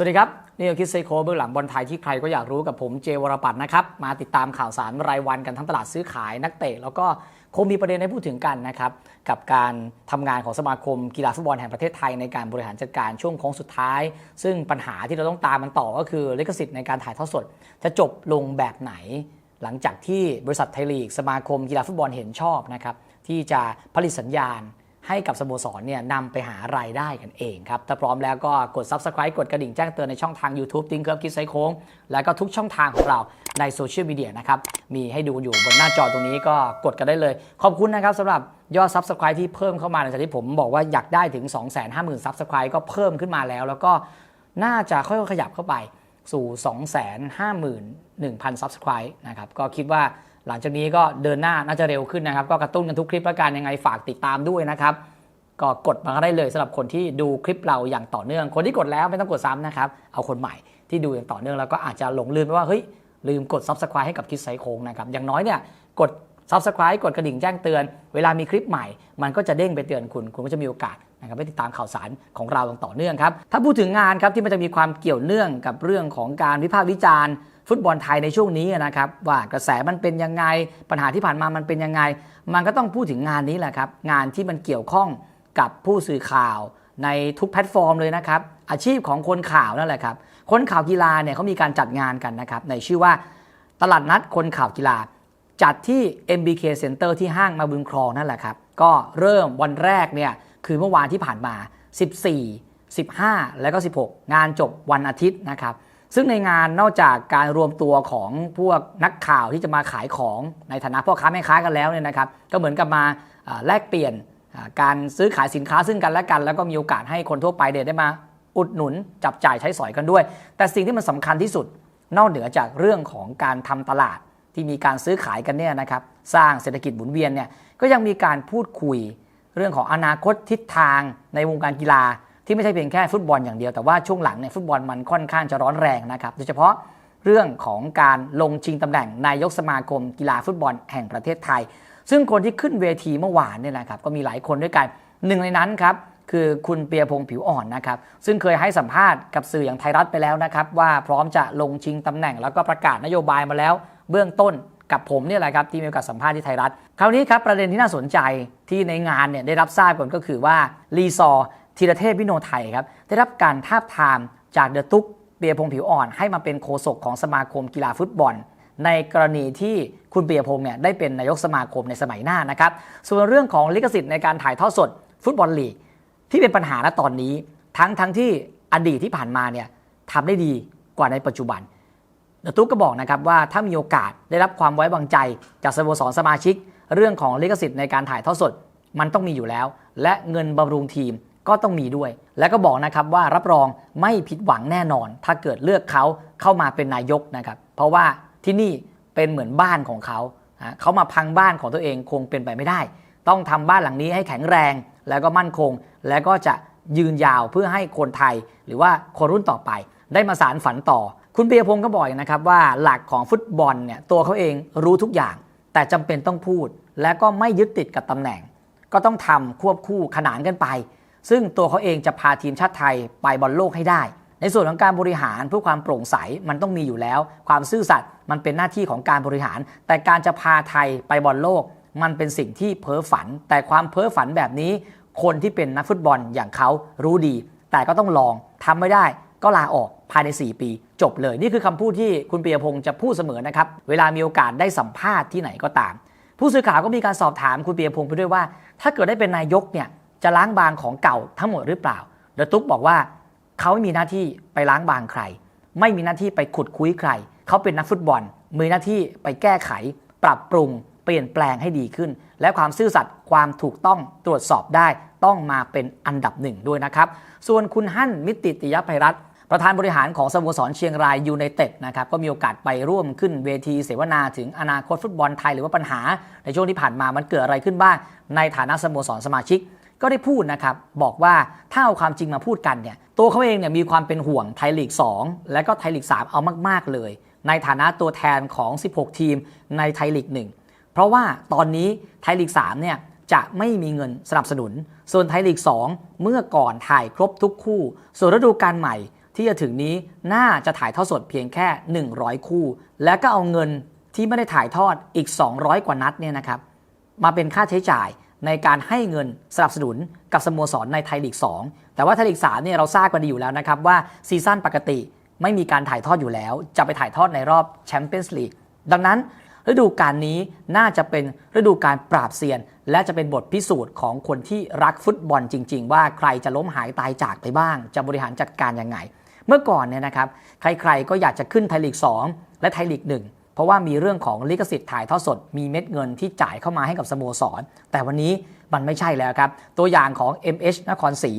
สวัสดีครับ นี่คือคิดเซโคเบื้องหลังบอลไทยที่ใครก็อยากรู้กับผมเจวรปัตน์นะครับ มาติดตามข่าวสารรายวันกันทั้งตลาดซื้อขายนักเตะ แล้วก็คงมีประเด็นให้พูดถึงกันนะครับ กับการทำงานของสมาคมกีฬาฟุตบอลแห่งประเทศไทยในการบริหารจัดการช่วงโค้งสุดท้าย ซึ่งปัญหาที่เราต้องตามมันต่อก็คือลิขสิทธิ์ในการถ่ายทอดสด จะจบลงแบบไหน หลังจากที่บริษัทไทยลีก สมาคมกีฬาฟุตบอลเห็นชอบนะครับที่จะผลิตสัญญาณ ให้กับสโมสรเนี่ยนำไปหารายได้กันเองครับ ถ้าพร้อมแล้วก็กด Subscribe กดกระดิ่งแจ้งเตือนในช่องทาง YouTube ติ้งเคิร์ฟคิดไซโค้ง แล้วก็ทุกช่องทางของเราในโซเชียลมีเดียนะครับ มีให้ดูอยู่บนหน้าจอตรงนี้ก็กดกันได้เลย ขอบคุณนะครับสำหรับยอด Subscribe ที่เพิ่มเข้ามาในจากที่ผมบอกว่าอยากได้ถึง 250,000 Subscribe ก็เพิ่มขึ้นมาแล้ว แล้วก็น่าจะค่อยๆขยับเข้าไปสู่ 251,000 Subscribe นะครับก็คิดว่า หลังจากนี้ก็เดินหน้าน่าจะเร็วขึ้นนะครับ ก็กระตุ้นกันทุกคลิปแล้วกันยังไงฝากติดตามด้วยนะครับ ก็กดมาก็ได้เลยสำหรับคนที่ดูคลิปเราอย่างต่อเนื่อง คนที่กดแล้วไม่ต้องกดซ้ำนะครับ เอาคนใหม่ที่ดูอย่างต่อเนื่องแล้วก็อาจจะหลงลืมไปว่าเฮ้ยลืมกด subscribe ให้กับคิดไซโคงนะครับอย่างน้อยเนี่ยกด subscribe กดกระดิ่งแจ้งเตือน เวลามีคลิปใหม่ มันก็จะเด้งไปเตือนคุณ คุณก็จะมีโอกาสนะครับไปติดตามข่าวสารของเราอย่างต่อเนื่องครับถ้าพูดถึงงานครับที่มันจะมีความเกี่ยวเนื่องกับเรื่องของการวิพากษ์วิจารณ์ ฟุตบอลไทยในช่วงนี้นะครับ ว่ากระแสมันเป็นยังไง ปัญหาที่ผ่านมามันเป็นยังไง มันก็ต้องพูดถึงงานนี้แหละครับ งานที่มันเกี่ยวข้องกับผู้สื่อข่าวในทุกแพลตฟอร์มเลยนะครับ อาชีพของคนข่าวนั่นแหละครับ คนข่าวกีฬาเนี่ยเขามีการจัดงานกันนะครับ ในชื่อว่าตลาดนัดคนข่าวกีฬา จัดที่ MBK Center ที่ห้างมาบุญครองนั่นแหละครับ ก็เริ่มวันแรกเนี่ยคือเมื่อวานที่ผ่านมา 14 15 แล้วก็ 16 งานจบวันอาทิตย์นะครับ ซึ่งในงานนอกจากการรวมตัวของพวกนักข่าวที่จะมาขายของในฐานะพ่อค้าแม่ค้ากันแล้วเนี่ยนะครับ ก็เหมือนกับมาแลกเปลี่ยนการซื้อขายสินค้าซึ่งกันและกัน แล้วก็มีโอกาสให้คนทั่วไปเดได้มาอุดหนุนจับจ่ายใช้สอยกันด้วย แต่สิ่งที่มันสำคัญที่สุดนอกเหนือจากเรื่องของการทำตลาดที่มีการซื้อขายกันเนี่ยนะครับ สร้างเศรษฐกิจหมุนเวียนเนี่ยก็ยังมีการพูดคุยเรื่องของอนาคตทิศทางในวงการกีฬา ที่ไม่ใช่เพียงแค่ฟุตบอลอย่างเดียวแต่ว่าช่วงหลังเนี่ยฟุตบอลมันค่อนข้างจะร้อนแรงนะครับ โดยเฉพาะเรื่องของการลงชิงตำแหน่งนายกสมาคม กีฬาฟุตบอลแห่งประเทศไทย ซึ่งคนที่ขึ้นเวทีเมื่อวานเนี่ยนะครับก็มีหลายคนด้วยกันหนึ่งในนั้นครับคือคุณเปียพงศ์ผิวอ่อนนะครับ ซึ่งเคยให้สัมภาษณ์กับสื่ออย่างไทยรัฐไปแล้วนะครับ ว่าพร้อมจะลงชิงตำแหน่ง แล้วก็ประกาศนโยบายมาแล้ว เบื้องต้นกับผมเนี่ยแหละครับที่มีโอกาสสัมภาษณ์ที่ไทยรัฐ คราวนี้ครับประเด็นที่น่าสนใจที่ในงานเนี่ยได้รับทราบก่อนก็คือว่ารีซอร์ ธีรเทพวิโนไทยครับได้รับการทาบทามจากเดอะตุ๊กเปียพงผิวอ่อน ให้มาเป็นโฆษกของสมาคมกีฬาฟุตบอล ในกรณีที่คุณเปียพงเนี่ยได้เป็นนายกสมาคมในสมัยหน้านะครับส่วนเรื่องของลิขสิทธิ์ในการถ่ายทอดสดฟุตบอลลีกที่เป็นปัญหาณตอนนี้ ทั้งทั้งที่อดีตที่ผ่านมาเนี่ยทำได้ดีกว่าในปัจจุบันเดอะตุ๊กก็บอกนะครับว่าถ้ามีโอกาสได้รับความไว้วางใจจากสโมสรสมาชิก เรื่องของลิขสิทธิ์ในการถ่ายทอดสด มันต้องมีอยู่แล้ว และเงินบำรุงทีม ก็ต้องมีด้วย และก็บอกนะครับว่ารับรองไม่ผิดหวังแน่นอน ถ้าเกิดเลือกเขาเข้ามาเป็นนายกนะครับ เพราะว่าที่นี่เป็นเหมือนบ้านของเขา เขามาพังบ้านของตัวเองคงเป็นไปไม่ได้ ต้องทำบ้านหลังนี้ให้แข็งแรง แล้วก็มั่นคง แล้วก็จะยืนยาวเพื่อให้คนไทย หรือว่าคนรุ่นต่อไป ได้มาสารฝันต่อ คุณเปียพงศ์ก็บอกอีกนะครับว่าหลักของฟุตบอลเนี่ยตัวเขาเองรู้ทุกอย่าง แต่จำเป็นต้องพูด และก็ไม่ยึดติดกับตำแหน่ง ก็ต้องทำควบคู่ขนานกันไป ซึ่งตัวเขาเองจะพาทีมชาติไทยไปบอลโลกให้ได้ ในส่วนของการบริหารเพื่อความโปร่งใสมันต้องมีอยู่แล้ว ความซื่อสัตย์มันเป็นหน้าที่ของการบริหาร แต่การจะพาไทยไปบอลโลก มันเป็นสิ่งที่เพ้อฝัน แต่ความเพ้อฝันแบบนี้ คนที่เป็นนักฟุตบอลอย่างเขารู้ดี แต่ก็ต้องลองทำไม่ได้ก็ลาออกภายใน 4 ปี จบเลย นี่คือคำพูดที่คุณเปียพงศ์จะพูดเสมอนะครับ เวลามีโอกาสได้สัมภาษณ์ที่ไหนก็ตาม ผู้สื่อข่าวก็มีการสอบถามคุณเปียพงศ์ไปด้วยว่า ถ้าเกิดได้เป็นนายกเนี่ย จะล้างบางของเก่าทั้งหมดหรือเปล่าเดอะตุ๊กบอกว่าเขาไม่มีหน้าที่ไปล้างบางใคร ไม่มีหน้าที่ไปขุดคุยใคร เขาเป็นนักฟุตบอลมีหน้าที่ไปแก้ไข ปรับปรุง เปลี่ยนแปลงให้ดีขึ้น และความซื่อสัตย์ความถูกต้องตรวจสอบได้ต้องมาเป็นอันดับหนึ่งด้วยนะครับ ส่วนคุณฮั่นมิติติยภัยรัตน์ประธานบริหารของสโมสรเชียงรายยูไนเต็ดนะครับก็มีโอกาสไปร่วมขึ้นเวทีเสวนาถึงอนาคตฟุตบอลไทยหรือว่าปัญหา ในช่วงที่ผ่านมามันเกิดอะไรขึ้นบ้างในฐานะสโมสรสมาชิก ก็ได้พูดนะครับบอกว่าถ้าเอาความจริงมาพูดกันเนี่ยตัวเขาเองเนี่ยมีความเป็นห่วงไทยลีก 2 และก็ไทยลีก 3 เอามาก ๆ เลย ในฐานะตัวแทนของ 16 ทีมในไทยลีก 1 เพราะว่าตอนนี้ไทยลีก 3 เนี่ยจะไม่มีเงินสนับสนุน ส่วนไทยลีก 2 เมื่อก่อนถ่ายครบทุกคู่ ส่วนฤดูกาลใหม่ที่จะถึงนี้น่าจะถ่ายทอดสดเพียงแค่ 100 คู่ แล้วก็เอาเงินที่ไม่ได้ถ่ายทอดอีก 200 กว่านัดเนี่ยนะครับมาเป็นค่าใช้จ่าย ในการให้เงินสนับสนุนกับสโมสรในไทยลีก 2 แต่ว่าไทยลีก 3 เนี่ยเราทราบกันดีอยู่แล้วนะครับว่าซีซั่นปกติไม่มีการถ่ายทอดอยู่แล้ว จะไปถ่ายทอดในรอบแชมเปี้ยนส์ลีกดังนั้นฤดูกาลนี้น่าจะเป็นฤดูการปราบเซียน และจะเป็นบทพิสูจน์ของคนที่รักฟุตบอลจริง ๆ ว่าใครจะล้มหายตายจากไปบ้าง จะบริหารจัดการยังไง เมื่อก่อนเนี่ยนะครับ ใครๆก็อยากจะขึ้นไทยลีก 2 และไทยลีก 1 ราะว่ามีเรื่องของลิขสิทธิ์ถ่ายทอดสด มีเม็ดเงินที่จ่ายเข้ามาให้กับสโมสร แต่วันนี้มันไม่ใช่แล้วครับ ตัวอย่างของ MH นครศรี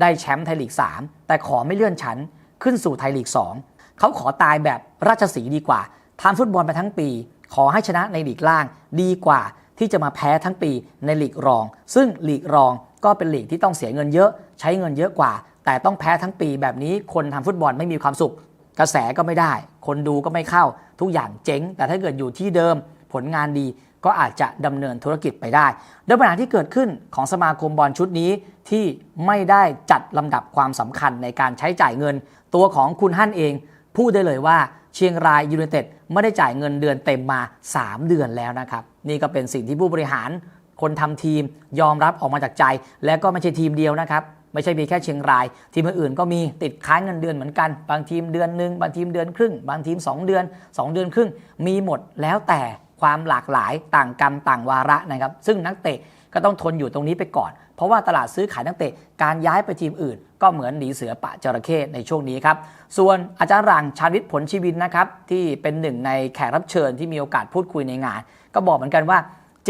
ได้แชมป์ไทยลีก 3 แต่ขอไม่เลื่อนชั้นขึ้นสู่ไทยลีก 2 เขาขอตายแบบราชสีดีกว่าทำฟุตบอลไปทั้งปี ขอให้ชนะในลีกล่างดีกว่าที่จะมาแพ้ทั้งปีในลีกรอง ซึ่งลีกรองก็เป็นลีกที่ต้องเสียเงินเยอะ ใช้เงินเยอะกว่า แต่ต้องแพ้ทั้งปีแบบนี้คนทำฟุตบอลไม่มีความสุข กระแสก็ไม่ได้ คนดูก็ไม่เข้า ทุกอย่างเจ๊ง แต่ถ้าเกิดอยู่ที่เดิมผลงานดีก็อาจจะดำเนินธุรกิจไปได้โดยปัญหาที่เกิดขึ้นของสมาคมบอลชุดนี้ที่ไม่ได้จัดลำดับความสำคัญในการใช้จ่ายเงิน ตัวของคุณฮั่นเอง พูดได้เลยว่าเชียงรายยูไนเต็ดไม่ได้จ่ายเงินเดือนเต็มมา 3 เดือนแล้วนะครับ นี่ก็เป็นสิ่งที่ผู้บริหารคนทำทีมยอมรับออกมาจากใจ และก็ไม่ใช่ทีมเดียวนะครับ ไม่ใช่มีแค่เชียงราย ทีมอื่นๆก็มีติดค้างเงินเดือนเหมือนกัน บางทีมเดือนหนึ่งบางทีมเดือนครึ่ง บางทีม 2 เดือน 2 เดือนครึ่ง มีหมดแล้วแต่ความหลากหลายต่างกรรมต่างวาระนะครับ ซึ่งนักเตะก็ต้องทนอยู่ตรงนี้ไปก่อน เพราะว่าตลาดซื้อขายนักเตะการย้ายไปทีมอื่น ก็เหมือนหนีเสือปะจระเข้ในช่วงนี้ครับ ส่วนอาจารย์รังชาวิทย์ผลชีวินนะครับที่เป็นหนึ่งในแขกรับเชิญที่มีโอกาสพูดคุยในงาน ก็บอกเหมือนกันว่า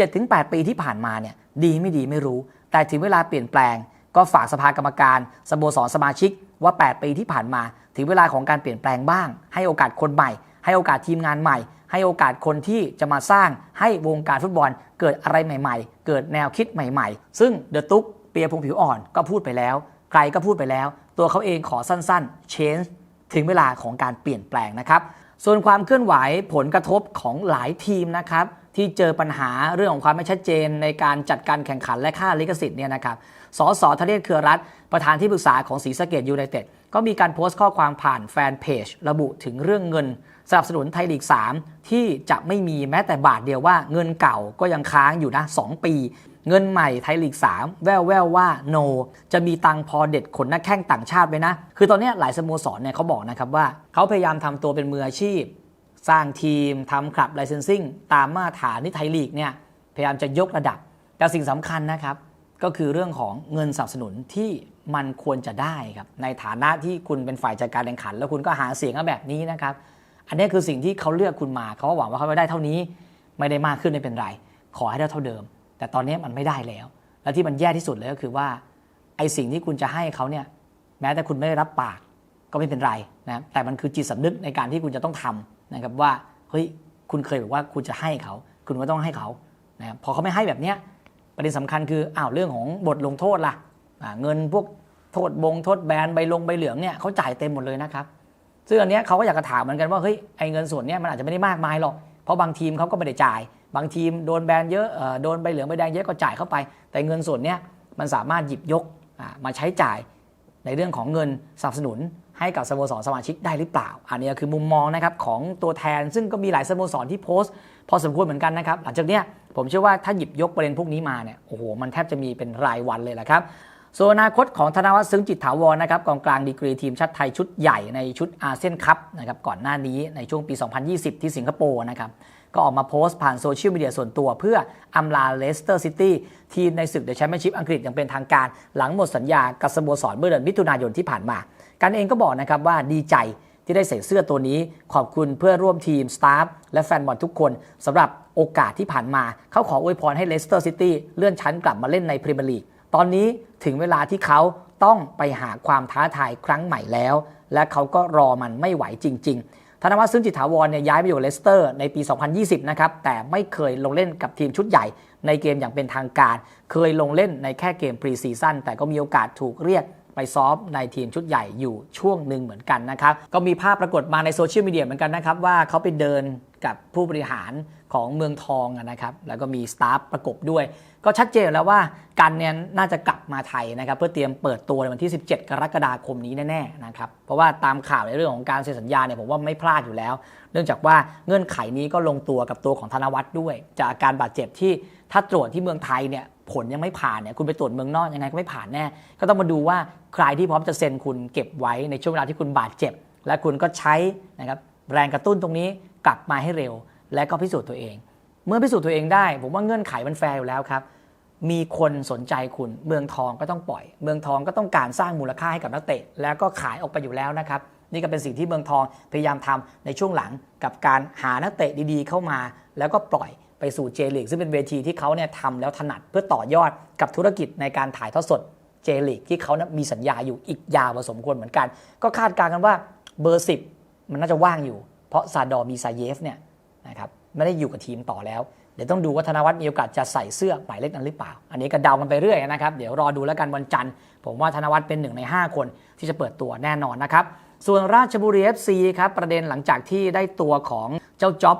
7-8 ปีที่ผ่านมาเนี่ยดีไม่ดีไม่รู้ แต่ถึงเวลาเปลี่ยนแปลง ก็ฝากสภากรรมการสโมสรสมาชิกว่า 8 ปีที่ผ่านมา ถึงเวลาของการเปลี่ยนแปลงบ้าง ให้โอกาสคนใหม่ ให้โอกาสทีมงานใหม่ ให้โอกาสคนที่จะมาสร้างให้วงการฟุตบอลเกิดอะไรใหม่ ๆ เกิดแนวคิดใหม่ ๆ ซึ่งเดอะตุ๊กเปียพงผิวอ่อนก็พูดไปแล้ว ใครก็พูดไปแล้ว ตัวเขาเองขอสั้นๆ change ถึงเวลาของการเปลี่ยนแปลงนะครับ ส่วนความเคลื่อนไหวผลกระทบของหลายทีมนะครับที่เจอปัญหาเรื่องของความไม่ชัดเจนในการจัดการแข่งขันและค่าลิขสิทธิ์เนี่ยนะครับ สสทะเลนเครือรัฐ ประธานที่ปรึกษาของศรีสะเกดยูไนเต็ดก็มีการโพสต์ข้อความผ่านแฟนเพจ ระบุถึงเรื่องเงินสนับสนุนไทยลีก 3 ที่จะไม่มีแม้แต่บาทเดียวว่าเงินเก่าก็ยังค้างอยู่นะ 2 ปี เงินใหม่ไทยลีก 3 แววแววว่าโน จะมีตังพอเด็ดขนนักแข้งต่างชาติไว้นะ คือตอนนี้หลายสโมสรเนี่ยเขาบอกนะครับว่าเขาพยายามทำตัวเป็นมืออาชีพ สร้างทีมทำคลับไลเซนซิ่งตามมาตรฐานที่ไทยลีกเนี่ยพยายามจะยกระดับแต่สิ่งสำคัญนะครับ ก็คือเรื่องของเงินสนับสนุนที่มันควรจะได้ครับในฐานะที่คุณเป็นฝ่ายจัดการแข่งขัน แล้วคุณก็หาเสียงมาแบบนี้นะครับ อันนี้คือสิ่งที่เขาเลือกคุณมาเขาหวังว่าเขาจะได้เท่านี้ไม่ได้มากขึ้นไม่เป็นไร ขอให้ได้เท่าเดิม แต่ตอนนี้มันไม่ได้แล้ว และที่มันแย่ที่สุดเลยก็คือว่าไอ้สิ่งที่คุณจะให้เขาเนี่ยแม้แต่คุณไม่ได้รับปากก็ไม่เป็นไรนะแต่มันคือจิตสำนึกในการที่คุณจะต้องทำนะครับว่าเฮ้ยคุณเคยบอกว่าคุณจะให้เขา คุณก็ต้องให้เขานะครับพอเขาไม่ให้แบบเนี้ย ประเด็นสำคัญคืออ้าวเรื่องของบทลงโทษล่ะอ่าเงินพวกโทษบงโทษแบนใบลงใบเหลืองเนี่ยเขาจ่ายเต็มหมดเลยนะครับซึ่งอันเนี้ยเขาก็อยากจะถามเหมือนกันว่าเฮ้ยไอ้เงินส่วนเนี้ยมันอาจจะไม่ได้มากมายหรอกเพราะบางทีมเขาก็ไม่ได้จ่าย บางทีมโดนแบนเยอะโดนใบเหลืองใบแดงเยอะก็จ่ายเข้าไป แต่เงินส่วนเนี้ยมันสามารถหยิบยกมาใช้จ่ายในเรื่องของเงินสนับสนุนให้กับสโมสรสมาชิกได้หรือเปล่า อันนี้คือมุมมองนะครับของตัวแทนซึ่งก็มีหลายสโมสรที่โพสต์ พอสมควรเหมือนกันนะครับ หลังจากเนี้ย ผมเชื่อว่าถ้าหยิบยกประเด็นพวกนี้มาเนี่ยโอ้โหมันแทบจะมีเป็นรายวันเลยแหละครับส่วนอนาคตของธนวัฒน์ซึ้งจิตถาวรนะครับกองกลางดีกรีทีมชาติไทยชุดใหญ่ในชุดอาเซียนคัพนะครับก่อนหน้านี้ในช่วงปี 2020 ที่สิงคโปร์นะครับก็ออกมาโพสต์ผ่านโซเชียลมีเดียส่วนตัวเพื่ออำลาเลสเตอร์ซิตี้ทีมในศึกเดอะแชมเปี้ยนชิพอังกฤษอย่างเป็นทางการ หลังหมดสัญญากับสโมสรเมื่อเดือนมิถุนายนที่ผ่านมา กันเองก็บอกนะครับว่าดีใจ ที่ได้ใส่เสื้อตัวนี้ ขอบคุณเพื่อร่วมทีมสตาฟและแฟนบอลทุกคนสำหรับโอกาสที่ผ่านมา เขาขออวยพรให้เลสเตอร์ซิตี้เลื่อนชั้นกลับมาเล่นในพรีเมียร์ลีกตอนนี้ถึงเวลาที่เขาต้องไปหาความท้าทายครั้งใหม่แล้ว และเขาก็รอมันไม่ไหวจริง ๆ ธนวัฒน์ซึ่งจิตถาวรเนี่ยย้ายไปอยู่เลสเตอร์ในปี 2020 นะครับ แต่ไม่เคยลงเล่นกับทีมชุดใหญ่ในเกมอย่างเป็นทางการ เคยลงเล่นในแค่เกมพรีซีซั่นแต่ก็มีโอกาสถูกเรียก ไปซ้อมในทีมชุดใหญ่อยู่ช่วงหนึ่งเหมือนกันนะครับ ก็มีภาพปรากฏมาในโซเชียลมีเดียเหมือนกันนะครับ ว่าเขาไปเดินกับผู้บริหารของเมืองทองนะครับ แล้วก็มีสตาฟประกบด้วย ก็ชัดเจนแล้วว่ากันเนี่ยน่าจะกลับมาไทยนะครับ เพื่อเตรียมเปิดตัวในวันที่ 17 กรกฎาคมนี้แน่ๆนะครับ เพราะว่าตามข่าวในเรื่องของการเซ็นสัญญาเนี่ยผมว่าไม่พลาดอยู่แล้ว เนื่องจากว่าเงื่อนไขนี้ก็ลงตัวกับตัวของธนวัฒน์ด้วย จากอาการบาดเจ็บที่ถ้าตรวจที่เมืองไทยเนี่ย ผลยังไม่ผ่านเนี่ยคุณไปตรวจเมืองนอกยังไงก็ไม่ผ่านแน่ ก็ต้องมาดูว่าใครที่พร้อมจะเซ็นคุณเก็บไว้ในช่วงเวลาที่คุณบาดเจ็บ และคุณก็ใช้นะครับแรงกระตุ้นตรงนี้กลับมาให้เร็ว และก็พิสูจน์ตัวเอง เมื่อพิสูจน์ตัวเองได้ ผมว่าเงื่อนไขมันแฟร์อยู่แล้วครับมีคนสนใจคุณ เมืองทองก็ต้องปล่อย เมืองทองก็ต้องการสร้างมูลค่าให้กับนักเตะ แล้วก็ขายออกไปอยู่แล้วนะครับ นี่ก็เป็นสิ่งที่เมืองทองพยายามทำในช่วงหลังกับการหานักเตะดีๆ เข้ามา แล้วก็ปล่อย ไปสู่เจลีกซึ่งเป็นเวทีที่เขาเนี่ยทำแล้วถนัดเพื่อต่อยอดกับธุรกิจในการถ่ายทอดสดเจลีกที่เขานะมีสัญญาอยู่อีกยาวพอสมควรเหมือนกัน ก็คาดการณ์กันว่าเบอร์10มันน่าจะว่างอยู่ เพราะซาดอมีซาเยฟเนี่ยนะครับไม่ได้อยู่กับทีมต่อแล้ว เดี๋ยวต้องดูว่าธนวัฒน์มีโอกาสจะใส่เสื้อหมายเลขนั้นหรือเปล่า อันนี้ก็เดากันไปเรื่อยนะครับ เดี๋ยวรอดูแล้วกันวันจันทร์ ผมว่าธนวัฒน์เป็นหนึ่งใน 5 คนที่จะเปิดตัวแน่นอนนะครับ ส่วนราชบุรี FC ครับประเด็นหลังจากที่ได้ตัวของเจ้าจ็อบ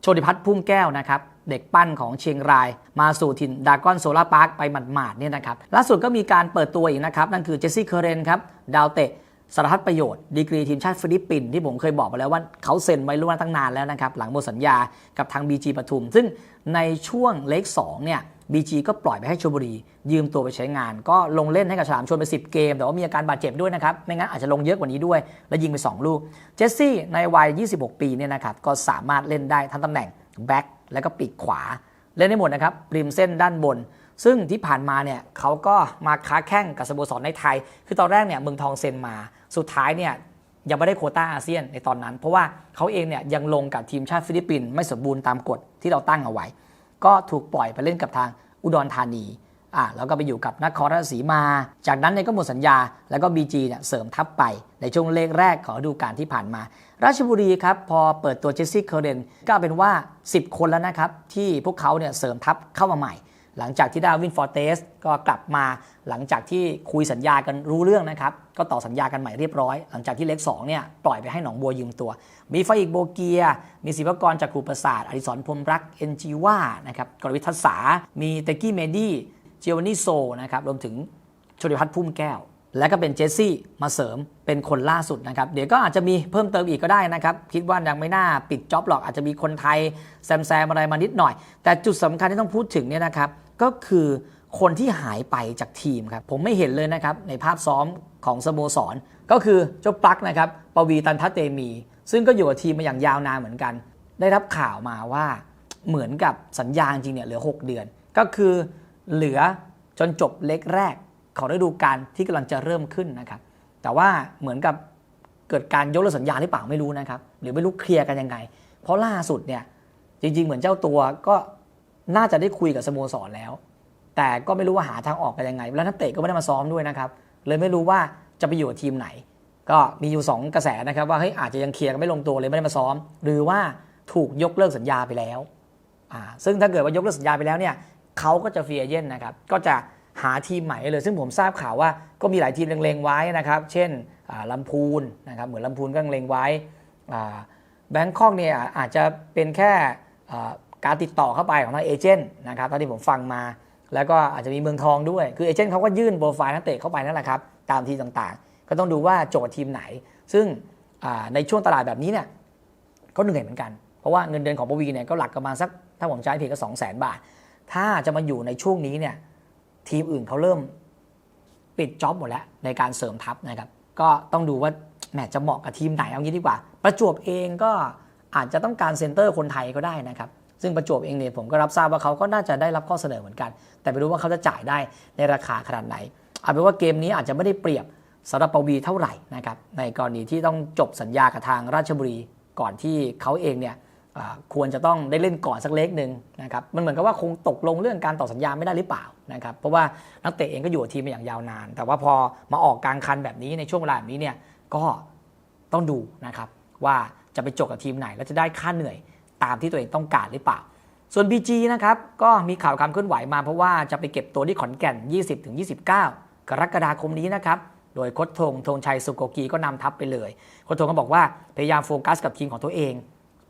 โชติพัฒน์พุ่มแก้วนะครับ เด็กปั้นของเชียงราย มาสู่ถิ่นดากอนโซลาร์พาร์คไปหมาดๆเนี่ยนะครับล่าสุดก็มีการเปิดตัวอีกนะครับ นั่นคือเจสซี่เคเรนครับดาวเตะสารพัดประโยชน์ดีกรีทีมชาติฟิลิปปินส์ที่ผมเคยบอกไปแล้วว่าเขาเซ็นไว้ล่วงหน้าตั้งนานแล้วนะครับ หลังหมดสัญญากับทาง BG ปทุม ซึ่งในช่วงเลข2เนี่ย BG ก็ปล่อยไปให้ชลบุรี ยืมตัวไปใช้งาน ก็ลงเล่นให้กับฉลามชนไป 10 เกม แต่ว่ามีอาการบาดเจ็บด้วยนะครับ ไม่งั้นอาจจะลงเยอะกว่านี้ด้วย และยิงไป 2 ลูก เจสซี่ในวัย 26 ปีเนี่ยนะครับก็สามารถเล่นได้ทั้งตำแหน่งแบ็ค แล้วก็ปีกขวาเล่นได้หมดนะครับริมเส้นด้านบน ซึ่งที่ผ่านมาเนี่ยเขาก็มาค้าแข่งกับสโมสรในไทย คือตอนแรกเนี่ยเมืองทองเซ็นมา สุดท้ายเนี่ยยังไม่ได้โคต้าอาเซียนในตอนนั้น เพราะว่าเขาเองเนี่ยยังลงกับทีมชาติฟิลิปปินส์ไม่สมบูรณ์ตามกฎที่เราตั้งเอาไว้ ก็ถูกปล่อยไปเล่นกับทางอุดรธานี อ่าแล้วก็ไปอยู่กับนครราชสีมา จากนั้นเนี่ยก็หมดสัญญา แล้วก็ BG เนี่ยเสริมทัพไปในช่วงเลขแรกของฤดูกาลที่ผ่านมา ราชบุรีครับพอเปิดตัวเจสซี่เคอร์เรนก็เป็นว่า 10 คนแล้วนะครับ ที่พวกเขาเนี่ยเสริมทัพเข้ามาใหม่ หลังจากที่ได้วินฟอร์เตสก็กลับมาหลังจากที่คุยสัญญากันรู้เรื่องนะครับก็ต่อสัญญากันใหม่เรียบร้อย หลังจากที่เล็ก2เนี่ยปล่อยไปให้หนองบัวยืมตัว มีไฟอีกโบเกีย มีศิวกรจากครูประสาทอดิศรพรมรักเอ็นจีว่านะครับกรวิทัศษามีเตกี้เมดี้ เจวานิโซนะครับรวมถึงชลิพัฒน์พุ่มแก้ว และก็เป็นเจสซี่มาเสริมเป็นคนล่าสุดนะครับ เดี๋ยวก็อาจจะมีเพิ่มเติมอีกก็ได้นะครับ คิดว่ายังไม่น่าปิดจ็อบหรอกอาจจะมีคนไทยแซมแซมอะไรมานิดหน่อย แต่จุดสำคัญที่ต้องพูดถึงเนี่ยนะครับก็คือคนที่หายไปจากทีมครับผมไม่เห็นเลยนะครับในภาพซ้อมของสโมสร ก็คือเจ้าปลั๊กนะครับปวีตันทัตเตมี ซึ่งก็อยู่กับทีมมาอย่างยาวนานเหมือนกัน ได้รับข่าวมาว่าเหมือนกับสัญญาจริงเนี่ยเหลือ 6 เดือน ก็คือ เหลือจนจบเล็กแรกของฤดูกาลที่กำลังจะเริ่มขึ้นนะครับ แต่ว่าเหมือนกับเกิดการยกเลิกสัญญาหรือเปล่าไม่รู้นะครับ หรือไม่รู้เคลียร์กันยังไง เพราะล่าสุดเนี่ยจริง ๆ เหมือนเจ้าตัวก็น่าจะได้คุยกับสโมสรแล้ว แต่ก็ไม่รู้ว่าหาทางออกกันยังไง แล้วนักเตะก็ไม่ได้มาซ้อมด้วยนะครับ เลยไม่รู้ว่าจะไปอยู่กับทีมไหน ก็มีอยู่ 2 กระแสนะครับว่าเฮ้ยอาจจะยังเคลียร์กันไม่ลงตัวเลยไม่ได้มาซ้อม หรือว่าถูกยกเลิกสัญญาไปแล้วอ่าซึ่งถ้าเกิดว่ายกเลิกสัญญาไปแล้วเนี่ย เขาก็จะฟรีเอเจนต์นะครับก็จะหาทีมใหม่เลย ซึ่งผมทราบข่าวว่าก็มีหลายทีมเล็งๆไว้นะครับ เช่นอ่าลำพูนนะครับเหมือนลำพูนก็เล็งไว้แบงคอกเนี่ยอาจจะเป็นแค่การติดต่อเข้าไปของทางเอเจนต์นะครับเท่าที่ผมฟังมา แล้วก็อาจจะมีเมืองทองด้วย คือเอเจนต์เขาก็ยื่นโปรไฟล์นักเตะเข้าไปนั่นแหละครับ ตามทีต่างๆ ก็ต้องดูว่าโจทย์ทีมไหน ซึ่งในช่วงตลาดแบบนี้เนี่ยก็เหนื่อยเหมือนกัน เพราะว่าเงินเดือนของปวีเนี่ยก็หลักประมาณสักถ้าผมใช้ผิดก็สองแสนบาท ถ้าจะมาอยู่ในช่วงนี้เนี่ยทีมอื่นเขาเริ่มปิดจ็อบหมดแล้วในการเสริมทัพนะครับ ก็ต้องดูว่าแหมจะเหมาะกับทีมไหนเอางี้ดีกว่า ประจวบเองก็อาจจะต้องการเซนเตอร์คนไทยก็ได้นะครับ ซึ่งประจวบเองเนี่ยผมก็รับทราบว่าเขาก็น่าจะได้รับข้อเสนอเหมือนกัน แต่ไม่รู้ว่าเขาจะจ่ายได้ในราคาขนาดไหน เอาเป็นว่าเกมนี้อาจจะไม่ได้เปรียบสำหรับปวีเท่าไหร่นะครับในกรณีที่ต้องจบสัญญากับทางราชบุรีก่อนที่เขาเองเนี่ย ควรจะต้องได้เล่นก่อนสักเล็กหนึ่งนะครับมันเหมือนกับว่าคงตกลงเรื่องการต่อสัญญาไม่ได้หรือเปล่านะครับเพราะว่านักเตะเองก็อยู่กับทีมมาอย่างยาวนาน แต่ว่าพอมาออกกลางคันแบบนี้ในช่วงเวลาแบบนี้เนี่ยก็ต้องดูนะครับว่าจะไปจบกับทีมไหน แล้วจะได้ค่าเหนื่อยตามที่ตัวเองต้องการหรือเปล่า ส่วน BG นะครับก็มีข่าวความเคลื่อนไหวมาเพราะว่าจะไปเก็บตัวที่ขอนแก่น 20-29 กรกฎาคมนี้นะครับโดยโคชธงธงชัยสุโกกีก็นำทัพไปเลยโคชธงก็บอกว่าพยายามโฟกัสกับทีมของตัวเอง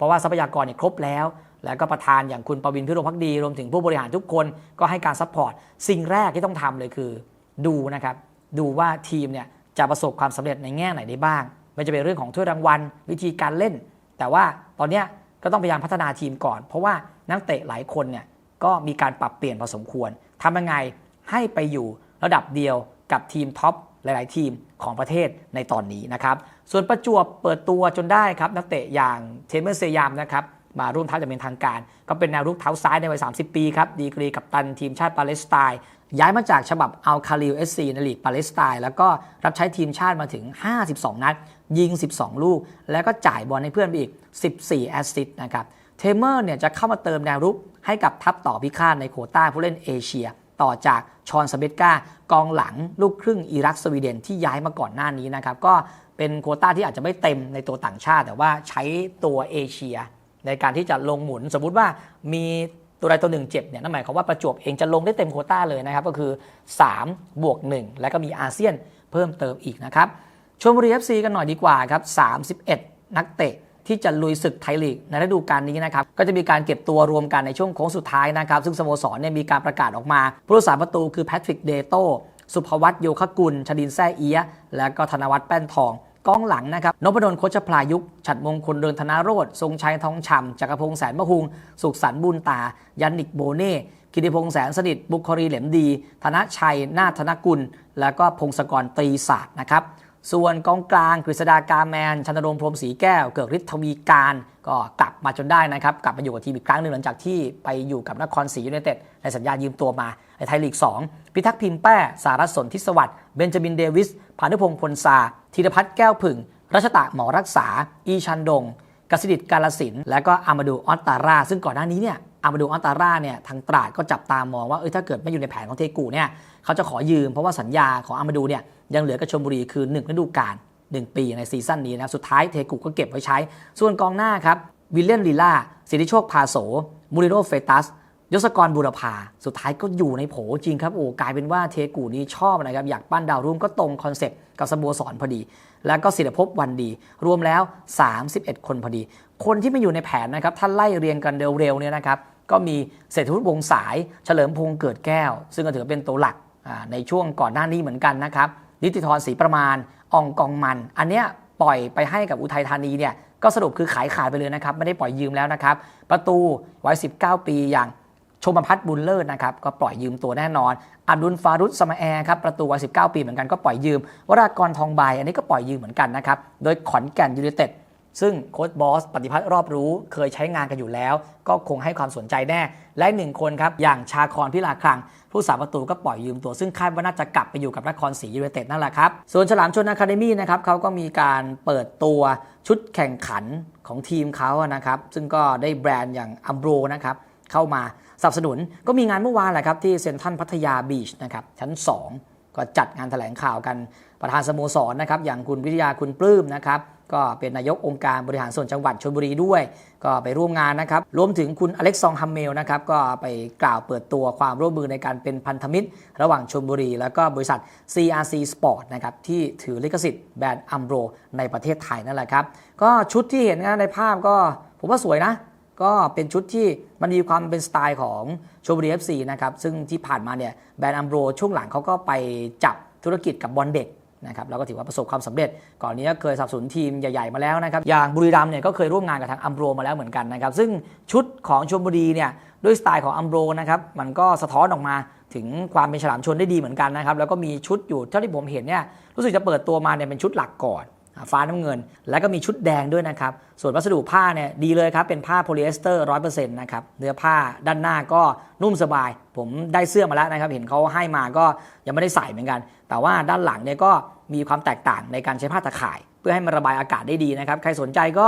ราะว่าทรัพยากรเนี่ยครบแล้ว แล้วก็ประธานอย่างคุณประวินพิรมพักดีรวมถึงผู้บริหารทุกคนก็ให้การซัพพอร์ตสิ่งแรกที่ต้องทำเลยคือ ดูนะครับดูว่าทีมเนี่ยจะประสบความสำเร็จในแง่ไหนได้บ้าง ไม่จะเป็นเรื่องของถ้วยรางวัล วิธีการเล่น แต่ว่าตอนเนี้ยก็ต้องพยายามพัฒนาทีมก่อน เพราะว่านักเตะหลายคนเนี่ยก็มีการปรับเปลี่ยนพอสมควรทำยังไงให้ไปอยู่ระดับเดียวกับทีมท็อปหลาย ๆ ทีม ของประเทศในตอนนี้นะครับ ส่วนประจวบเปิดตัวจนได้ครับนักเตะอย่างเทมเมอร์เซยามนะครับมาร่วมทัพอย่างเป็นทางการ ก็เป็นแนวรุกเท้าซ้ายในวัย 30 ปีครับ ดีกรีกับตันทีมชาติปาเลสไตน์ย้ายมาจากฉบับอัลคาลิลเอสซีในลีกปาเลสไตน์แล้วก็รับใช้ทีมชาติมาถึง 52 นัด ยิง 12 ลูก แล้วก็จ่ายบอลให้เพื่อนไปอีก 14 แอสซิสต์นะครับเทมเมอร์เนี่ยจะเข้ามาเติมแนวรุกให้กับทัพต่อพิฆาตในโคต้าผู้เล่นเอเชีย ต่อจาก ชอนสเบตกากองหลังลูกครึ่งอิรักสวีเดนที่ย้ายมาก่อนหน้านี้นะครับ ก็เป็นโควต้าที่อาจจะไม่เต็มในตัวต่างชาติ แต่ว่าใช้ตัวเอเชีย ในการที่จะลงหมุน สมมุติว่ามีตัวใดตัวหนึ่งเจ็บเนี่ยนั่นหมายความว่าประจวบเองจะลงได้เต็มโควต้าเลยนะครับ ก็คือ3บวก1แล้วก็มีอาเซียนเพิ่มเติมอีกนะครับชลบุรีเอฟซีกันหน่อยดีกว่าครับ31 นักเตะ ที่จะลุยศึกไทยลีกในฤดูกาลนี้นะครับก็จะมีการเก็บตัวรวมกันในช่วงโค้งสุดท้ายนะครับ ซึ่งสโมสรเนี่ยมีการประกาศออกมา ผู้รักษาประตูคือแพทริกเดโตสุภวัตโยคกุล ชดินแซ่เอียะและก็ธนวัฒน์แป้นทองกองหลังนะครับนพดลโคชพลายุกฉัดมงคลเดินธนาโรธทรงชัยทองฉ่ำจักรพงษ์แสนมะฮุง สุขสันต์บุญตา ยันนิกโบเน่กิติพงษ์แสนสนิทบุคครีเหลมดี ธนชัย นาธนกุล แล้วก็พงศกรตรีศาสตร์นะครับ ส่วนกองกลางกฤษดากาแมนชันนรงพรมศรีแก้ว เกิดฤทธิ์ทวีการ ก็กลับมาจนได้นะครับ กลับมาอยู่กับทีมอีกครั้งหนึ่งหลังจากที่ไปอยู่กับนครศรียูไนเต็ดในสัญญายืมตัวมาในไทยลีก 2 พิทักษ์พิมพ์แป้ สารสนทิสวัสด์เบนจามินเดวิสพานุพงศ์พลซาธีรพัฒน์แก้วผึ่งรัชตะหมอรักษา อีชันดงกสิดิตกาลสินและก็อามาดูออตตารา ซึ่งก่อนหน้านี้เนี่ย อามาดูออตตาร่าเนี่ยทางตราดก็จับตามองว่าเออถ้าเกิดไม่อยู่ในแผนของเทกูเนี่ยเขาจะขอยืมเพราะว่าสัญญาของอามาดูเนี่ยยังเหลือกับชลบุรีคือ1ฤดูกาล1 ปีในซีซั่นนี้นะสุดท้ายเทกูก็เก็บไว้ใช้ ส่วนกองหน้าครับวิลเลียนลีล่าสิทธิโชคพาโสมูริโรเฟตัสยศกรบุรพาสุดท้ายก็อยู่ในโผจริงครับโอ้กลายเป็นว่าเทกูนี้ชอบนะครับอยากปั้นดาวรุ่งก็ตรงคอนเซ็ปต์กับสโมสรพอดี แล้วก็ศิลภพวันดี รวมแล้ว 31 คนพอดี คนที่ไม่อยู่ในแผนนะครับถ้าไล่เรียงกันเร็วๆเนี่ยนะครับก็มีเศรษฐวุฒิวงสาย เฉลิมพงษ์เกิดแก้ว ซึ่งก็ถือเป็นตัวหลักในช่วงก่อนหน้านี้เหมือนกันนะครับนิติธรศรีประมาณอองกองมัน อันเนี้ยปล่อยไปให้กับอุทัยธานีเนี่ยก็สรุปคือขายขาดไปเลยนะครับไม่ได้ปล่อยยืมแล้วนะครับ ประตูวัย 19 ปีอย่างชมพัฒน์บุญเลิศนะครับก็ปล่อยยืมตัวแน่นอนอับดุลฟารุสสมาแอร์ครับประตูวัย 19 ปีเหมือนกันก็ปล่อยยืม วรากรทองใบอันนี้ก็ปล่อยยืมเหมือนกันนะครับโดยขอนแก่นยูไนเต็ด ซึ่งโค้ชบอสปฏิพัฒน์รอบรู้เคยใช้งานกันอยู่แล้ว ก็คงให้ความสนใจแน่ และหนึ่งคนครับ อย่างชาคอนพิลาครัง ผู้สาประตูก็ปล่อยยืมตัวซึ่งคาดว่าน่าจะกลับไปอยู่กับนครศรียูไนเต็ดนั่นแหละครับ ส่วนฉลามชนอะคาเดมี่นะครับเขาก็มีการเปิดตัวชุดแข่งขันของทีมเขานะครับ ซึ่งก็ได้แบรนด์อย่างอัมโบรนะครับเข้ามาสนับสนุนก็มีงานเมื่อวานแหละครับที่เซ็นทรัลพัทยาบีชนะครับชั้น 2 ก็จัดงานแถลงข่าวกันประธานสโมสรนะครับอย่างคุณวิทยาคุณปลื้มนะครับ ก็เป็นนายกองค์การบริหารส่วนจังหวัดชลบุรีด้วย ก็ไปร่วมงานนะครับ รวมถึงคุณอเล็กซองฮัมเมลนะครับก็ไปกล่าวเปิดตัวความร่วมมือในการเป็นพันธมิตร ระหว่างชลบุรี แล้วก็บริษัท CRC Sport นะครับที่ถือลิขสิทธิ์แบรนด์อัมโบรในประเทศไทยนั่นแหละครับ ก็ชุดที่เห็นงานในภาพก็ผมว่าสวยนะก็เป็นชุดที่มันมีความเป็นสไตล์ของชลบุรี FC นะครับซึ่งที่ผ่านมาเนี่ยแบรนด์อัมโบรช่วงหลังเขาก็ไปจับธุรกิจกับบอลเด็ก นะครับแล้วก็ถือว่าประสบความสำเร็จ ก่อนนี้ก็เคยสนับสนุนทีมใหญ่ๆมาแล้วนะครับอย่างบุรีรัมย์เนี่ยก็เคยร่วมงานกับทางอัมโบรมาแล้วเหมือนกันนะครับซึ่งชุดของชลบุรีเนี่ยด้วยสไตล์ของอัมโบรนะครับมันก็สะท้อนออกมาถึงความเป็นฉลามชนได้ดีเหมือนกันนะครับแล้วก็มีชุดอยู่เท่าที่ผมเห็นเนี่ยรู้สึกจะเปิดตัวมาเนี่ยเป็นชุดหลักก่อน ฟ้าน้ำเงิน แล้วก็มีชุดแดงด้วยนะครับ ส่วนวัสดุผ้าเนี่ยดีเลยครับ เป็นผ้าโพลีเอสเตอร์ร้อยเปอร์เซ็นต์นะครับ เนื้อผ้าด้านหน้าก็นุ่มสบาย ผมได้เสื้อมาแล้วนะครับ เห็นเขาให้มาก็ยังไม่ได้ใส่เหมือนกัน แต่ว่าด้านหลังเนี่ยก็มีความแตกต่างในการใช้ผ้าตะข่าย เพื่อให้มันระบายอากาศได้ดีนะครับ ใครสนใจก็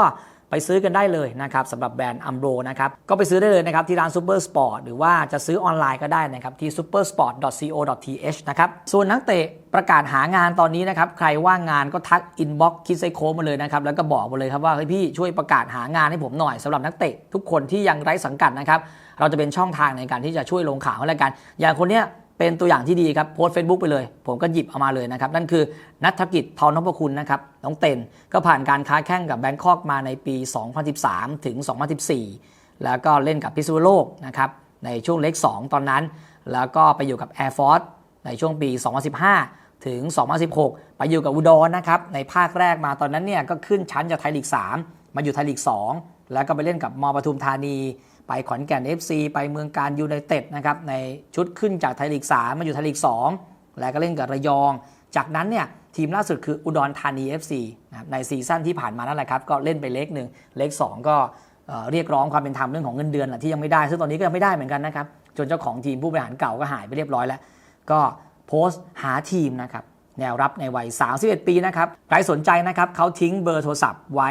ไปซื้อกันได้เลยนะครับสำหรับแบรนด์อัมโบรนะครับก็ไปซื้อได้เลยนะครับที่ร้าน Super Sport หรือว่าจะซื้อออนไลน์ก็ได้นะครับที่ supersport.co.th นะครับส่วนนักเตะประกาศหางานตอนนี้นะครับใครว่างงานก็ทักอินบ็อกซ์คิดไซโคมาเลยนะครับแล้วก็บอกมาเลยครับว่าเฮ้ยพี่ช่วยประกาศหางานให้ผมหน่อยสำหรับนักเตะทุกคนที่ยังไร้สังกัดนะครับเราจะเป็นช่องทางในการที่จะช่วยลงข่าวแล้วกัน อย่างคนเนี้ย เป็นตัวอย่างที่ดีครับโพสเฟซบุ๊กไปเลย ผมก็หยิบเอามาเลยนะครับ นั่นคือนัทกิจทองนพคุณนะครับน้องเต็นก็ผ่านการค้าแข่งกับแบงคอกมาในปี 2013 ถึง 2014 แล้วก็เล่นกับพิษณุโลกนะครับในช่วงเล็ก 2 ตอนนั้น แล้วก็ไปอยู่กับ Air Force ในช่วงปี 2015 ถึง 2016 ไปอยู่กับอุดรนะครับในภาคแรกมาตอนนั้นเนี่ยก็ขึ้นชั้นจากไทยลีก 3 มาอยู่ไทยลีก 2 แล้วก็ไปเล่นกับมปทุมธานี ไปขอนแก่น FC ไปเมืองการยูไนเต็ดนะครับในชุดขึ้นจากไทยลีก 3 มาอยู่ไทยลีก 2 แล้วก็เล่นกับระยอง จากนั้นเนี่ยทีมล่าสุดคืออุดรธานี FC นะครับในซีซั่นที่ผ่านมานั่นแหละครับ ก็เล่นไปเล็กหนึ่งเล็ก 2 ก็เเรียกร้องความเป็นธรรมเรื่องของเงินเดือนแหละที่ยังไม่ได้ ซึ่งตอนนี้ก็ยังไม่ได้เหมือนกันนะครับจนเจ้าของทีมผู้บริหารเก่าก็หายไปเรียบร้อยแล้ว ก็โพสต์หาทีมนะครับ แนวรับในวัย 31 ปีนะครับ ใครสนใจนะครับเขาทิ้งเบอร์โทรศัพท์ไว้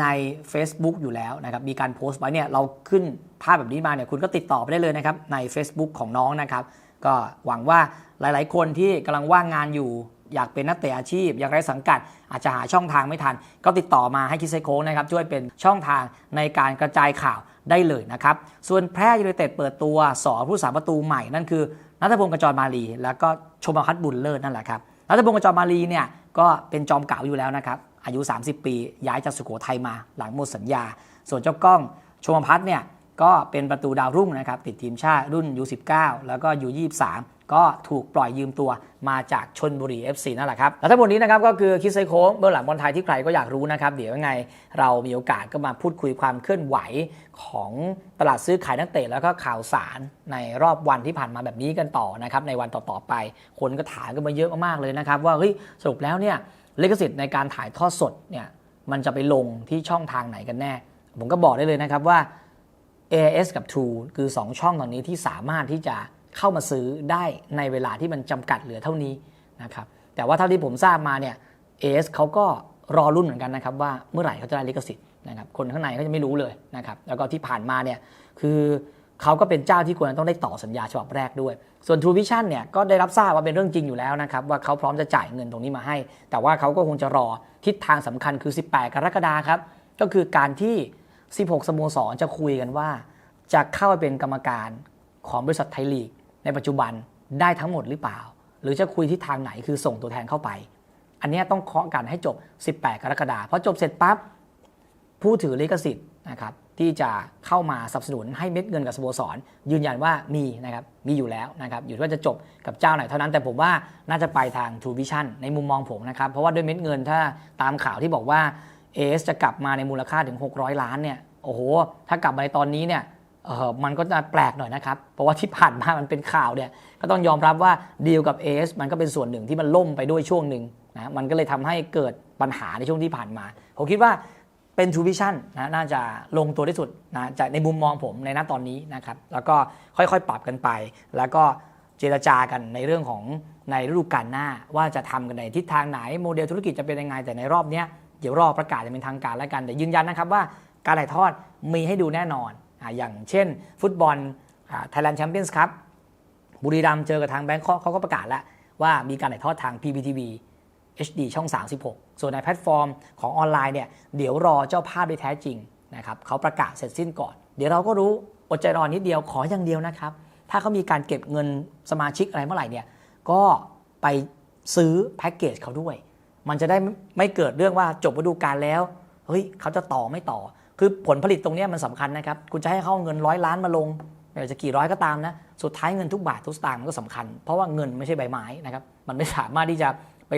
ใน Facebook อยู่แล้วนะครับ มีการโพสต์ไว้เนี่ยเราขึ้นภาพแบบนี้มาเนี่ยคุณก็ติดต่อไปได้เลยนะครับใน Facebook ของน้องนะครับ ก็หวังว่าหลายๆ คนที่กำลังว่างงานอยู่ อยากเป็นนักเตะอาชีพ อยากได้สังกัด อาจจะหาช่องทางไม่ทัน ก็ติดต่อมาให้คิดไซโค้นะครับช่วยเป็นช่องทางในการกระจายข่าวได้เลยนะครับ ส่วนแพร่ยูไนเต็ดเปิดตัวสอผู้สาประตูใหม่นั่นคือนัทพงศ์กระจรมาลี แล้วก็ชมพัฒน์บุญเลิศนั่นแหละครับ รัฐพงศ์กระจรมาลีเนี่ยก็เป็นจอมเก่าอยู่แล้วนะครับ อายุ 30 ปี ย้ายจากสุโขทัยมาหลังหมดสัญญา ส่วนเจ้ากล้องชมพัฒน์เนี่ย ก็เป็นประตูดาวรุ่งนะครับติดทีมชาติรุ่น U19 แล้วก็ U23 ก็ถูกปล่อยยืมตัวมาจากชนบุรี FC นั่นแหละครับ แล้วทั้งหมดนี้นะครับก็คือคิดไซโค้งเบื้องหลังบอลไทยที่ใครก็อยากรู้นะครับ เดี๋ยวยังไงเรามีโอกาสก็มาพูดคุยความเคลื่อนไหวของตลาดซื้อขายนักเตะแล้วก็ข่าวสารในรอบวันที่ผ่านมาแบบนี้กันต่อนะครับในวันต่อๆไป คนก็ถามกันมาเยอะมากๆเลยนะครับ ว่าเฮ้ยสรุปแล้วเนี่ยลิขสิทธิ์ในการถ่ายทอดสดเนี่ยมันจะไปลงที่ช่องทางไหนกันแน่ ผมก็บอกได้เลยนะครับว่า AIS กับ True คือ 2 ช่องตอนนี้ที่สามารถที่จะเข้ามาซื้อได้ในเวลาที่มันจำกัดเหลือเท่านี้นะครับแต่ว่าเท่าที่ผมทราบมาเนี่ย AIS เขาก็รอรุ่นเหมือนกันนะครับว่าเมื่อไหร่เขาจะได้ลิขสิทธิ์นะครับคนข้างในเขาจะไม่รู้เลยนะครับแล้วก็ที่ผ่านมาเนี่ยคือเขาก็เป็นเจ้าที่ควรต้องได้ต่อสัญญาฉบับแรกด้วย ส่วน True Vision เนี่ยก็ได้รับทราบว่าเป็นเรื่องจริงอยู่แล้วนะครับว่าเขาพร้อมจะจ่ายเงินตรงนี้มาให้ แต่ว่าเขาก็คงจะรอทิศทางสำคัญคือ 18 กรกฎาคมครับก็คือการที่ 16 สโมสรจะคุยกันว่า จะเข้าไปเป็นกรรมการของบริษัทไทยลีก ในปัจจุบันได้ทั้งหมดหรือเปล่า หรือจะคุยที่ทางไหนคือส่งตัวแทนเข้าไป อันนี้ต้องเคาะกันให้จบ 18 กรกฎาคมพอจบเสร็จปั๊บผู้ถือลิขสิทธิ์นะครับที่จะเข้ามาสนับสนุนให้เม็ดเงินกับสโมสร ยืนยันว่ามีนะครับมีอยู่แล้วนะครับอยู่ที่ว่าจะจบกับเจ้าไหนเท่านั้น แต่ผมว่าน่าจะไปทาง True Vision ในมุมมองผมนะครับ เพราะว่าด้วยเม็ดเงินถ้าตามข่าวที่บอกว่า AS จะกลับมาในมูลค่าถึง 600 ล้านเนี่ยโอ้โห ถ้ากลับมาในตอนนี้เนี่ยเออมันก็จะแปลกหน่อยนะครับ เพราะว่าที่ผ่านมามันเป็นข่าวเนี่ยก็ต้องยอมรับว่าดีลกับ AS มันก็เป็นส่วนหนึ่งที่มันล่มไปด้วยช่วงหนึ่งนะมันก็เลยทำให้เกิดปัญหาในช่วงที่ผ่านมา ผมคิดว่าเป็น True Vision นะน่าจะลงตัวที่สุดนะจากในมุมมองผมในณตอนนี้นะครับ แล้วก็ค่อยๆ ปรับกันไป แล้วก็เจรจากันในเรื่องของในฤดูกาลหน้า ว่าจะทำกันในทิศทางไหนโมเดลธุรกิจจะเป็นยังไงแต่ในรอบเนี้ย ดี๋ยวรอประกาศจะเป็นทางการแล้วกันแต่ยืนยันนะครับว่าการถ่ายทอดมีให้ดูแน่นอนออย่างเช่น ฟุตบอลไทยแลนด์แชมเปี้ยนส์ครับบุรีรัมย์เจอกับทางแบงคอกเขาก็ประกาศแล้วว่ามีการถ่ายทอดทาง PPTV HD ช่อง 36 ส่วนในแพลตฟอร์มของออนไลน์เนี่ยเดี๋ยวรอเจ้าภาพได้แท้จริงนะครับเขาประกาศเสร็จสิ้นก่อน เดี๋ยวเราก็รู้อดใจรอนิดเดียวขออย่างเดียวนะครับ ถ้าเขามีการเก็บเงินสมาชิกอะไรเมื่อไหร่เนี่ยก็ไปซื้อแพ็กเกจเขาด้วย มันจะได้ไม่เกิดเรื่องว่าจบฤดูกาลแล้วเฮ้ยเขาจะต่อไม่ต่อ คือผลผลิตตรงนี้มันสำคัญนะครับ คุณจะให้เขาเอาเงินร้อยล้านมาลงไม่ว่าจะกี่ร้อยก็ตามนะ สุดท้ายเงินทุกบาททุกสตางค์มันก็สำคัญ เพราะว่าเงินไม่ใช่ใบไม้นะครับ มันไม่สามารถที่จะไป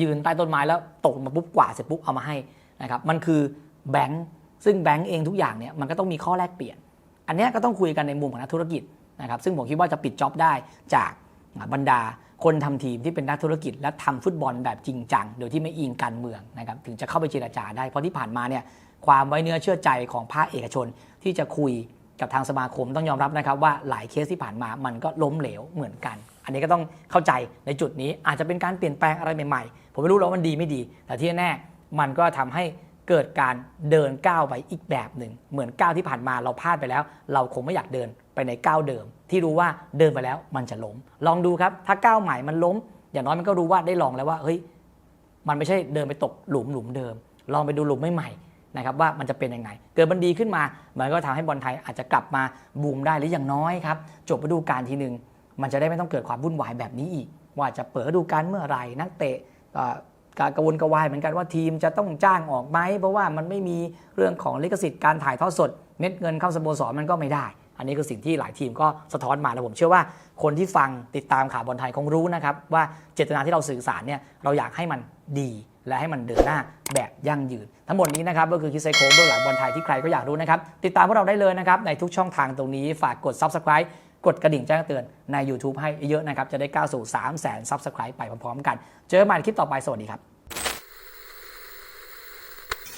ยืนใต้ต้นไม้แล้วตกมาปุ๊บกวาดเสร็จปุ๊บเอามาให้นะครับ มันคือแบงค์ซึ่งแบงค์เองทุกอย่างเนี่ยมันก็ต้องมีข้อแลกเปลี่ยน อันนี้ก็ต้องคุยกันในมุมของนักธุรกิจนะครับ ซึ่งผมคิดว่าจะปิดจ็อบได้จากบรรดา คนทำทีมที่เป็นนักธุรกิจ และทำฟุตบอลแบบจริงจัง โดยที่ไม่อิงการเมืองนะครับถึงจะเข้าไปเจรจาได้เพราะที่ผ่านมาเนี่ยความไว้เนื้อเชื่อใจของภาคเอกชนที่จะคุยกับทางสมาคมต้องยอมรับนะครับว่าหลายเคสที่ผ่านมามันก็ล้มเหลวเหมือนกัน อันนี้ก็ต้องเข้าใจในจุดนี้อาจจะเป็นการเปลี่ยนแปลงอะไรใหม่ๆ ผมไม่รู้หรอกว่ามันดีไม่ดี แต่ที่แน่มันก็ทำให้เกิดการเดินก้าวไปอีกแบบหนึ่งเหมือนก้าวที่ผ่านมาเราพลาดไปแล้ว เราคงไม่อยากเดิน ไปในก้าวเดิม ที่รู้ว่าเดินไปแล้วมันจะล้ม ลองดูครับถ้าก้าวใหม่มันล้ม อย่างน้อยมันก็รู้ว่าได้ลองแล้วว่าเฮ้ยมันไม่ใช่เดินไปตกหลุมหลุมเดิม ลองไปดูหลุมใหม่ๆนะครับว่ามันจะเป็นยังไง เกิดมันดีขึ้นมามันก็ทำให้บอลไทยอาจจะกลับมาบูมได้หรืออย่างน้อยครับจบฤดูกาลทีหนึ่งมันจะได้ไม่ต้องเกิดความวุ่นวายแบบนี้อีก ว่าจะเปิดฤดูกาลเมื่อไหร่นักเตะการกระวนกระวายเหมือนกันว่าทีมจะต้องจ้างออกไหมเพราะว่ามันไม่มีเรื่องของลิขสิทธิ์การถ่ายทอดสด เม็ดเงินเข้าสโมสรมันก็ไม่ได้ อันนี้คือสิ่งที่หลายทีมก็สะท้อนมาแล้วผมเชื่อว่าคนที่ฟังติดตามข่าวบอลไทยคงรู้นะครับว่าเจตนาที่เราสื่อสารเนี่ยเราอยากให้มันดีและให้มันเดินหน้าแบบยั่งยืน ทั้งหมดนี้นะครับก็คือคิดไซโคเบื้องหลังบอลไทยที่ใครก็อยากรู้นะครับ ติดตามพวกเราได้เลยนะครับ ในทุกช่องทางตรงนี้ฝากกด subscribe กดกระดิ่งแจ้งเตือนใน YouTube ให้เยอะนะครับ จะได้ก้าวสู่ 3 0 0 0 0 0 subscribe ไปพร้อมๆกัน เจอกันใหม่คลิปต่อไปสวัสดีครับ